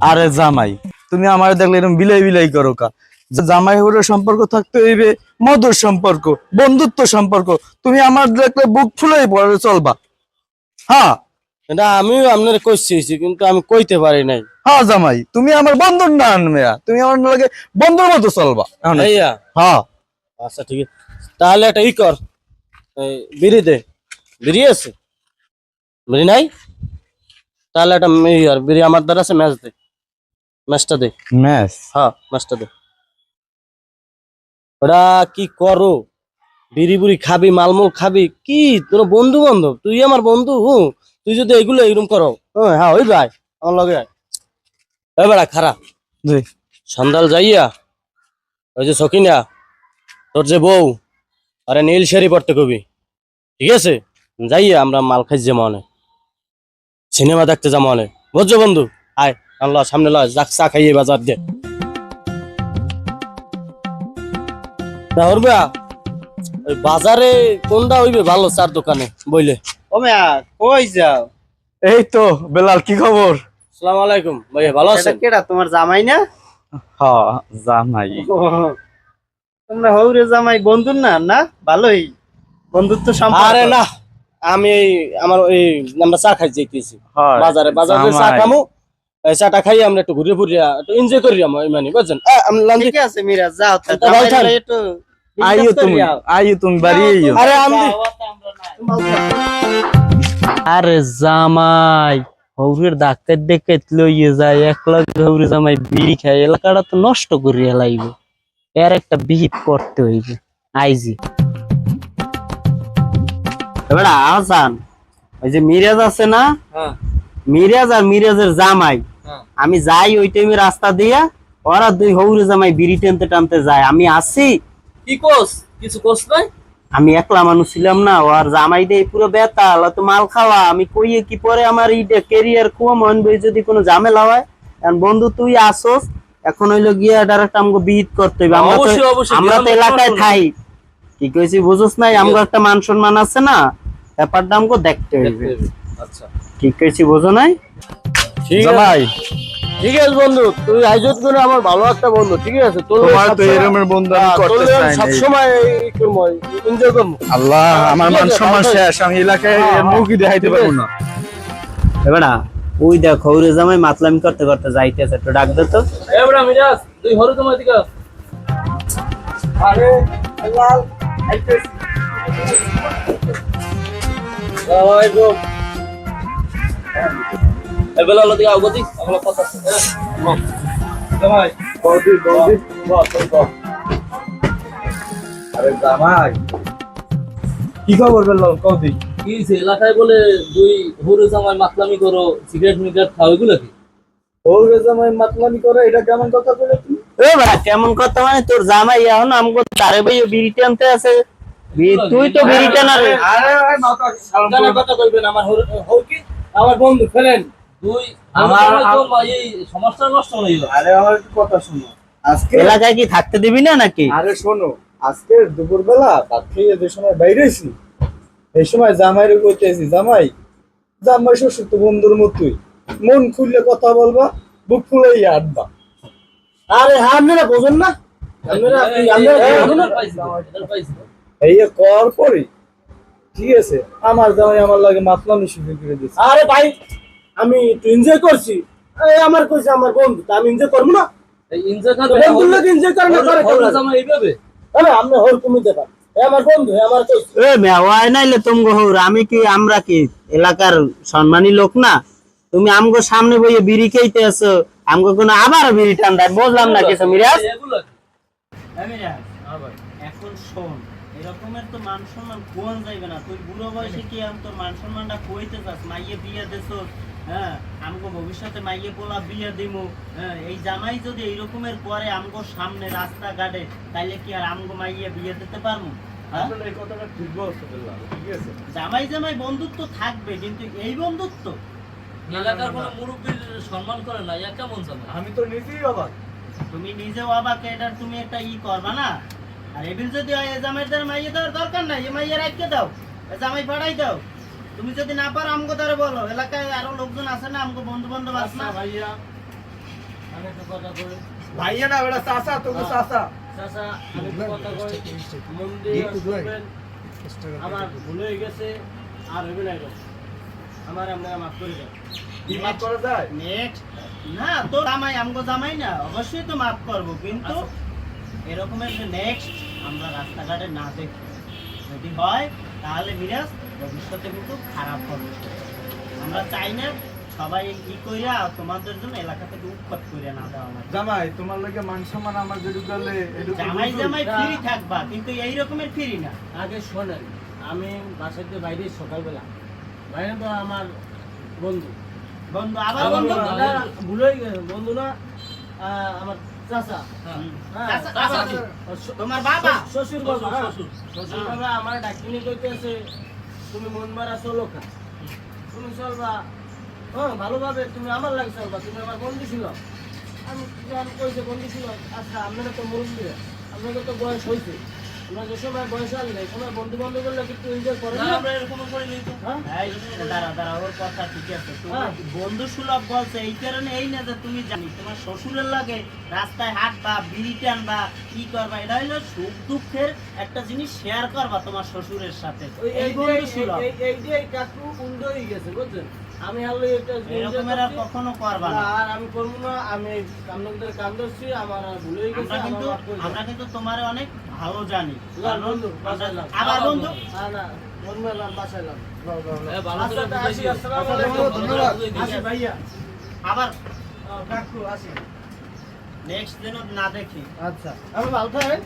আরে জামাই তুমি আমার দেখলে এরকম বিলাই বিলাই করো কা। জামাই হরে সম্পর্ক থাকতে হইবে মধুর সম্পর্ক বন্ধুত্ব সম্পর্ক। তুমি আমার দেখলে বুক ফুলেই পড়ে চলবা। হ্যাঁ। এটা আমিও আপনার কইছি কিন্তু আমি কইতে পারি নাই। হ্যাঁ জামাই তুমি আমার বন্ধুর না মেয়া তুমি আমার লাগে বন্ধুর মতো চলবা। হ্যাঁ। আচ্ছা ঠিক আছে। তাহলে একটা ই কর। বিড়ি দে। বিড়ি আছে? বিড়ি নাই? তাহলে একটা বিড়ি আমার দ্বারা আছে ম্যাচ দে। ম্যাচটা দে। ম্যাচ? হ্যাঁ ম্যাচটা দে। ওরা কি করো? বিড়ি বুড়ি খাবি মালমূল খাবি? কি? তোর বন্ধু বান্ধব তুই আমার বন্ধু হুঁ? তুই যদি এগুলো এরকম করো হ্যাঁ হ্যাঁ ওই ভাই আমার লগে আয়। এই বেড়া খারাপ জি। সন্ধ্যাল যাইয়া ওই যে সকিনা তোর যে বউ আরে নীল শাড়ি পড়তে কবি। ঠিক আছে? যাইয়া আমরা মাল খাই যে মনে সিনেমা দেখতে যা মনে বুঝছ বন্ধু? আয়। আল্লাহ সামনে লয় যাক চা খাইয়ে বাজার দে। ওই বাজারে কোনটা হইবে ভালো চার দোকানে বইলে? ও মেয়া কই যাও? এই তো বেলাল কি খবর? আলাইকুম ভাইয়া ভালো আছেন? কেডা তোমার জামাই না? হ্যাঁ জামাই। তোমরা হৌরে জামাই বন্ধু না না? ভালোই। বন্ধুত্ব সম্পর্ক। আরে না আমি আমার এই আমরা চা খাই যাইতেছি। হয়, বাজারে বাজারে চা খামু। চাটা খাই আমরা একটু ঘুরে ঘুরে একটু এনজয় করি আমরা মানে বুঝছেন? ঠিক আছে মিরাজ যাও। একটু আইও তুমি আইও তুমি বাড়ি আইও। আরে আমি আরে জামাই হৌরের ডাক্তার দেখে লইয়ে যায় এক লাখ হৌরে জামাই বিড়ি খায় এলাকাটা তো নষ্ট করিয়া লাইবে। এর একটা বিহিত করতে হইবে। আইজি। এবার আহসান ওই যে মিরাজ আছে না? হ্যাঁ। মিরাজ আর মিরাজের জামাই। আমি যাই ওই টাইমে রাস্তা দিয়া ওরা দুই হৌরে জামাই বিড়ি টানতে টানতে যায়। আমি আসি। কি কোস? কিছু কোস নাই? আমি একলা মানুষ ছিলাম না আর জামাই দেই পুরো বেতাল অত মাল খাওয়া। আমি কইয়ে কি পরে আমার এই কেরিয়ার খুব মন বই যদি কোনো ঝামেলা হয় এখন বন্ধু তুই আসোস এখন হইল গিয়া ডাইরেক্ট আমাকে বিহিত করতে হবে আমরা তো আমরা তো এলাকায়। থাই। কি কইছি বুঝোস নাই আমগো একটা মান সম্মান আছে না ব্যাপারটা আমাকে দেখতে হইবে। আচ্ছা। ঠিক কইছি বুঝো নাই? জামাই। ঠিক আছে বন্ধু তুই আয়োজন করে আমার ভালো একটা বন্ধু ঠিক আছে? তোর তোমার তো এরকমের বন্ধু আমি করতে চাই এনজয় করব। আল্লাহ আমার ঠিক মান সম্মান শেষ আমি এলাকায় হ্যাঁ, মুখই দেখাইতে পারব। না। এবারা ওই দেখ হৌরে জামাই মাতলামি করতে করতে যাইতেছে একটু ডাক দে তো। এবড়া মিরাজ তুই হরু তোমার দিকে আস। আরে আসসালামু আলাইকুম। এবেলা আল্লাহ দিকে আগতি আমরা কথা জামাই বৌদি বৌদি আরে জামাই কি খবর কৌদি কি? এলাকায় বলে দুই হরু জামাই মাতলামি করো সিগারেট মিগারেট খাও এগুলো কি? ওরে জামাই মাতলামি করে এটা কেমন কথা বলে তুমি? এ বেটা কেমন কথা মানে তোর জামাই এখন আমগো তারে ভাই বিড়ি টানতে আছে। তুই তো বিড়ি টানার। আরে ভাই মাথা সালাম কথা কইবেন আমার হরু- হরু কি? আমার বন্ধু ফেলেন। দুই আমার- আমার তো মা- এই সমস্যা নষ্ট হয়ে গেল আরে আমার একটু কথা শোনো। আজকে এলাকায় কি থাকতে দিবি না নাকি? আরে শোনো আজকে দুপুরবেলা ভাত খেয়ে যে সময় বাইরেছি এই সময় জামাইরে কইতেছি জামাই জামাই শ্বশুর তো বন্ধুর মতোই। মন খুললে কথা বলবা বুক ফুলেই আটবা আরে হ্যাঁ আপনারা বোঝেন না। এই- কর পরে ঠিক আছে আমার জামাই আমার লাগে মাতলামি শুরু করে দিয়েছে। আরে ভাই আমি একটু এনজয় করছি। আমার কইছে আমার বন্ধু তা আমি এনজয় করব না? এনজয় করে না করে হরু জামাই এইভাবে? আরে আপনি হর তুমি দেখা এ আমার বন্ধু এ আমার কইছে। এ মেওয়াই নাইলে তুমি হৌর আমি কি আমরা কি এলাকার সম্মানী লোক না? তুমি আমগো সামনে বইয়ে বিড়ি খাইতে আছো আমগো কোনো আবার বিড়ি টান্ডায় বুঝলাম না কিছু মিরাজ? এখন শোন। এরকমের তো মান সম্মান কোন যাইবে না। তুই বুড়ো বয়সে কি আম তোর মান সম্মানটা কইতে চাস? মাইয়ে বিয়ে দেছ হ্যাঁ? আমগো ভবিষ্যতে মাইয়ে পোলা বিয়ে দিমু হ্যাঁ? এই জামাই যদি করে আমগো সামনে রাস্তা ঘাটে তাইলে কি আর আমগো মাইয়ে বিয়ে দিতে পারমু? হ্যাঁ? জামাই জামাই বন্ধুত্ব থাকবে কিন্তু এই বন্ধুত্ব? এলাকার কোনো মুরব্বীর সম্মান করে না ইয়া কেমন জামাই? আমি তো নিজেই অবাক। তুমি নিজেও আবাকে এটার তুমি একটা ই করবা না? আর এবিল যদি হয় এ জামাইদের মাইয়ে দেওয়ার দরকার নাই এ মাইয়ে রাখতে দাও। এ জামাই পাঠাই দাও। তুমি যদি না পারো আমগো তারে বলো। এলাকায় আরও লোকজন আছে না আমগো বন্ধু বান্ধব আছে না? ভাইয়া। আমি একটা কথা কই ভাইয়া না বেটা চাচা তোকে চাচা। চাচা আমি কথা কই আমার ভুল হয়ে গেছে আর হইবে না এটা আমার আপনারা মাফ করে দেন কি মাপ করা নেক্সট না তো জামাই আমগো জামাই না অবশ্যই তো মাফ করব কিন্তু এরকমের যে নেক্সট আমরা রাস্তাঘাটে না দেখি। যদি হয় তাহলে মিরাজ ভবিষ্যতে কিন্তু খারাপ হবে। আমরা চাই না সবাই ই কইরা তোমাদের জন্য এলাকা থেকে উৎপাত কইরা না জামাই তোমার লাগে মান সম্মান আমার যেটুকু গেলে জামাই জামাই ফ্রি থাকবা কিন্তু এই রকমের ফ্রি না। আগে শোনেন আমি বাসাতে বাইরে সকালবেলা। বাইরে তো আমার বন্ধু। বন্ধু আবার বন্ধু? বন্ধু, না, ভুল গেছে। বন্ধু না আহ, আমার চাচা। হুম। চাচা, চাচা, আবার- শ্বশুর- তোমার বাবা? শ্বশুর বাবা। শ্বশুর। শ্বশুর। বাবা আমার ডাকিনি কইতেছে তুমি মন মারা চলো খা তুমি চলবা। হ্যাঁ ভালোভাবে তুমি আমার লাগে চলবা তুমি আমার বন্ধু ছিল। আমি কইছে বন্ধু ছিল আচ্ছা আপনারা তো মুরব্বী আপনাদের তো বয়স হয়েছে আমরা যে সময় বয়স আসলে সময় বন্ধু বান্ধব করলে একটু এনজয় করে না। না আমরা এরকম করিনি তো। হ্যাঁ? দাঁড়া দাঁড়া ওর কথা ঠিক আছে। হ্যাঁ। বন্ধু সুলভ বলছে এই কারণে এই না যে তুমি জানি তোমার শ্বশুরের লাগে রাস্তায় হাঁটবা বিড়ি টানবা কি করবা এটা হলো সুখ দুঃখের একটা জিনিস শেয়ার করবা তোমার শ্বশুরের সাথে। এই এই বন্ধু সুলভ। এই- এই যে কাকু উন্ড হয়ে গেছে বুঝছেন? আমি হারলে এটা এরকমের আর কখনো করবা না। আর আমি করব না আমি ধরছি ভুল হয়ে গেছে কিন্তু। আমরা কিন্তু তোমার অনেক ভালো জানি। আবার বন্ধু? আবার? নেক্সট দিন না দেখি। আচ্ছা। আমি ভালো থাকেন।